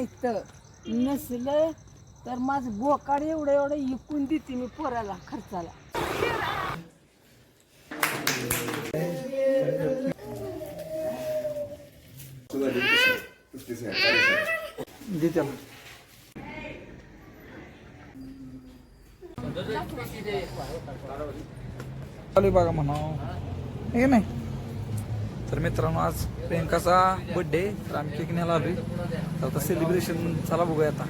नाही तर नसलं तर माझं बोकाड एवढं एवढं इकून देते मी पोराला खर्चाला. चालू बघा म्हणा. हे नाही. तर मित्रांनो आज प्रियंकाचा बर्थडे तर आम्ही केक न्यायला आलोय. तर आता सेलिब्रेशन चला बघूया आता.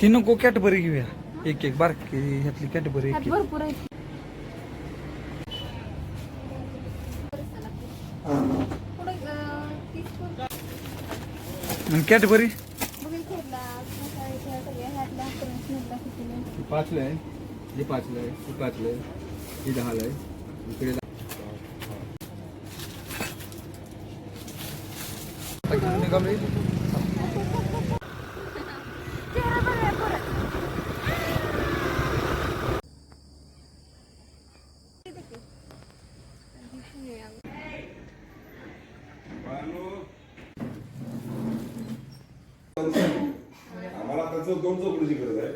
ती नको कॅटबरी घेऊया. एक एक बारकी ह्यातली कॅटबरी एक एक भरपूर आहे कितीला ही पाचला आहे. हे पाचला आहे. ही पाचला आहे. ही दहाला आहे. इकडे घेऊन निघालोय आम्हाला त्याचं दोन चौकडीची गरज आहे?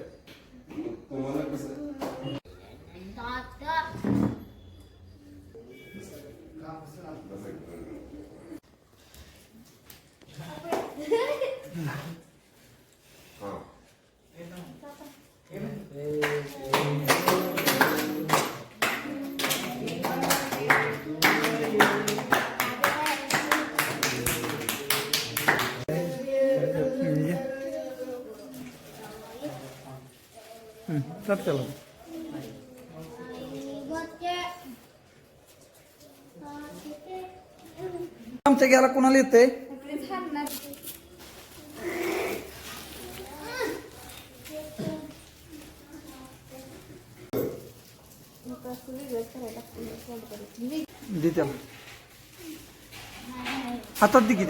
तुम्हाला कसं? हा हम्म, तर चला आमच्या घ्यायला कोणाला येतंय इकडे छान वेगळंच करायला लागतं दे त्याला हातात दे की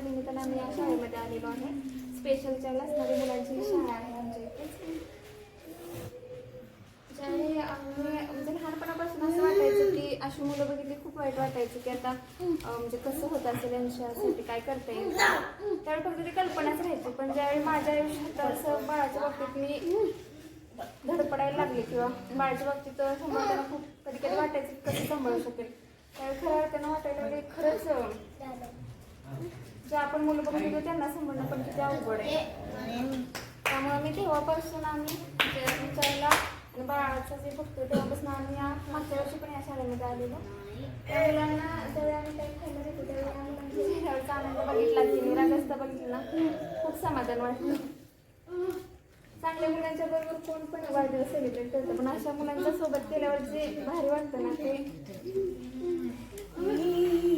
त्याच्या निमित्तानं आम्ही या शाळेमध्ये आलेलो आहे. स्पेशलच्या असणारी मुलांची ही शाळा आहे आमच्या इथे. ज्यावेळी आम्ही म्हणजे लहानपणापासून असं वाटायचं की अशी मुलं बघितली खूप वाईट वाटायचं की आता म्हणजे कसं होत असेल यांच्यासाठी काय करता येईल? त्यावेळी फक्त ती कल्पनाच राहायची. पण ज्यावेळी माझ्या आयुष्यात असं बाळाच्या बाबतीत मी धडपडायला लागले किंवा बाळाच्या बाबतीत सांभाळताना खूप कधी कधी वाटायचं कसं सांभाळू शकेल. त्यावेळी खऱ्या अर्थानं वाटायला लागले खरंच जे आपण मुलं बघत होतो त्यांना समजणं पण किती अवघड आहे. त्यामुळे मी तेव्हापासून आम्ही विचारला आणि बाळाचं जे बघतो तेव्हापासून आम्ही या मागच्या वर्षी पण या शाळेमध्ये आलेलो. त्या मुलांना त्यावेळी आम्ही काही खायला देतो त्यावेळी आम्ही चेहऱ्यावरचा आनंद बघितला की निरागसता बघितली. ना खूप समाधान वाटलं. चांगल्या मुलांच्या बरोबर कोण पण वाढदिवस सेलिब्रेट करतं पण अशा मुलांच्या सोबत केल्यावर जे भारी वाटतं ना ते.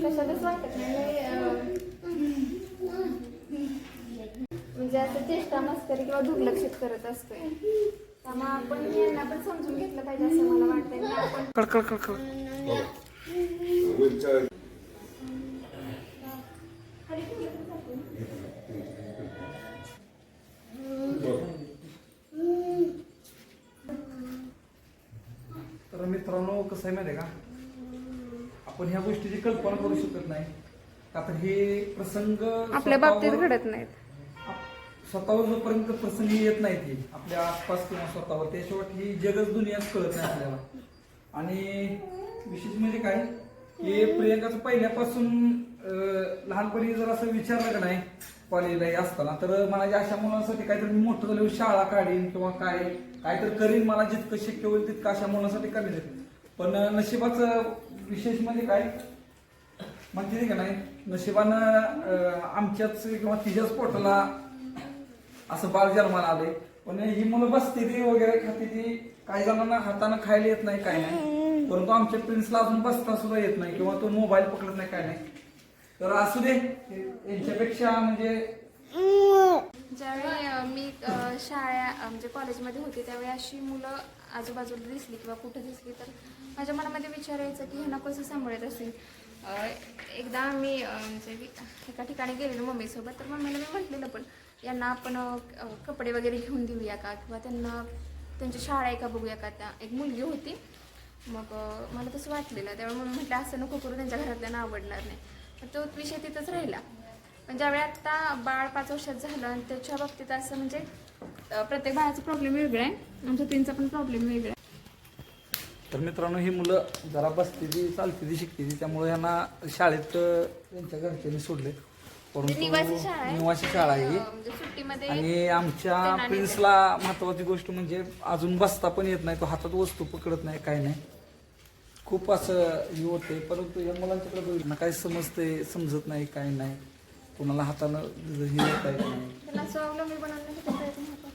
कशातच वाटत नाही. म्हणजे, लय, अं, म्हणजे असं चेष्टा मस्करी किंवा दुर्लक्षित करत असतोय. त्यामुळे आपण यांना पण समजून घेतलं पाहिजे असं मला वाटतंय. आपण खाली ठेवलं तर मित्रांनो कसं आहे माहिती आहे का? आपण ह्या गोष्टीची कल्पना करू शकत नाही. आता हे प्रसंग आपल्या बाबतीत घडत नाहीत. स्वतःवर जोपर्यंत प्रसंग येत नाही ती आपल्या आसपास किंवा स्वतःवर त्याशिवाय ही जगच दुनियाच कळत नाही आपल्याला. आणि विशेष म्हणजे काय? की प्रियंकाचं पहिल्यापासून लहानपणी जर असं विचारलं का नाही कॉलेजला असताना तर मला या अशा मुलांसाठी काहीतरी मी मोठं झाल्यावर शाळा काढीन किंवा काय काहीतरी करीन मला जितकं शक्य होईल तितकं अशा मुलांसाठी करेल पण नशिबाचं विशेष म्हणजे काय? म्हणते का नाही नशिबानं आमच्याच किंवा तिच्याच पोटाला असं बाळ जन्माला आले पण ही मुलं बसते ती वगैरे खाते ती काही जणांना हाताने खायला येत नाही काय नाही. परंतु आमच्या प्रिन्सला अजून बसता सुद्धा येत नाही किंवा तो मोबाईल पकडत नाही काय नाही. तर असू दे यांच्यापेक्षा म्हणजे ज्यावेळी अ, मी अ, शाळा अ, म्हणजे कॉलेजमध्ये होते त्यावेळी अशी मुलं आजूबाजूला दिसली किंवा कुठं दिसली तर माझ्या मनामध्ये विचार यायचा की ह्यांना कसं सांभाळत असेल. अ, एकदा आम्ही अ, म्हणजे वि- एका ठिकाणी गेलेलो मम्मीसोबत तर मम्मीला मी म्हटलेलं पण यांना आपण कपडे वगैरे घेऊन देऊया का? किंवा त्यांना त्यांची शाळा आहे का बघूया का? त्या एक मुलगी होती. मग मला तसं वाटलेलं. त्यामुळे मम्मी म्हटलं असं नको करू त्यांच्या घरातल्यांना आवडणार नाही. तो विषय तिथंच राहिला. पण ज्यावेळी आत्ता बाळ पाच वर्षात झालं आणि त्याच्या बाबतीत असं म्हणजे प्रत्येक बाळाचा प्रॉब्लेम वेगळा आहे. आमच्या तीनचा पण प्रॉब्लेम वेगळा आहे. तर मित्रांनो ही मुलं जरा बसते ती चालते ती शिकते ती. त्यामुळे यांना शाळेत त्यांच्या घरच्यांनी सोडले निवासी परंतु शाळा आहे. निवासी शाळा आहे ही. म्हणजे सुट्टीमध्ये आणि आमच्या प्रिन्सला महत्वाची गोष्ट म्हणजे अजून बसता पण येत नाही तो हातात वस्तू पकडत नाही काय नाही. खूप असं हे होते परंतु या मुलांच्याकडे बघितलं काय समजते समजत नाही काय नाही. कोणाला हातानं हे होता येत नाही. त्यांना स्वावलंबी बनवण्यासाठी प्रयत्न होतो.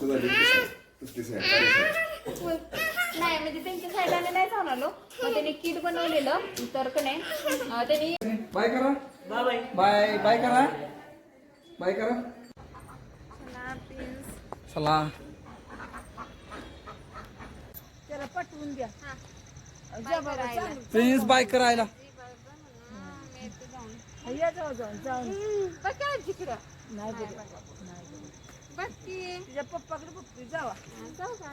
तुझा तुझी साहेब नाही म्हणजे त्यांच्या साईडाने नाही जाऊन आलो मग त्यांनी किट बनवलेलं तर का नाही अं, त्यांनी बाय करा. बाय बाय करा. बाय करा. चला. त्याला पटवून द्या. बाय करायला. प्रिन्स बाय करायला. या जाऊ जाऊन. जाऊन बघ काय तिकडं नाही गेले नाही गेले. बघ की. तुझ्या पप्पाकडे बघतोय जावा. जाऊ का?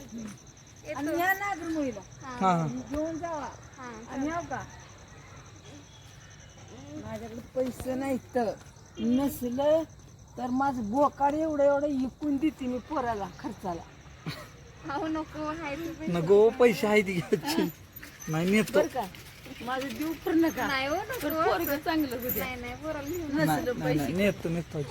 आणि या नागर मुलीला. हा. घेऊन जावा. हा. आणि हो का? माझ्याकडे पैसे नाही तर नसलं तर माझं बोकाड एवढं एवढं इकून देते मी पोराला खर्चाला. हो नको हाय. नको पैसे आहे ती घ्यायची नाही नेतो. बर का? माझं देऊ पण नका. नाही हो नको. पोरगं चांगलं होते नाही नाही पोराला घेऊन नाही नसलं नाही, पैसे. नाही नेतो नेतो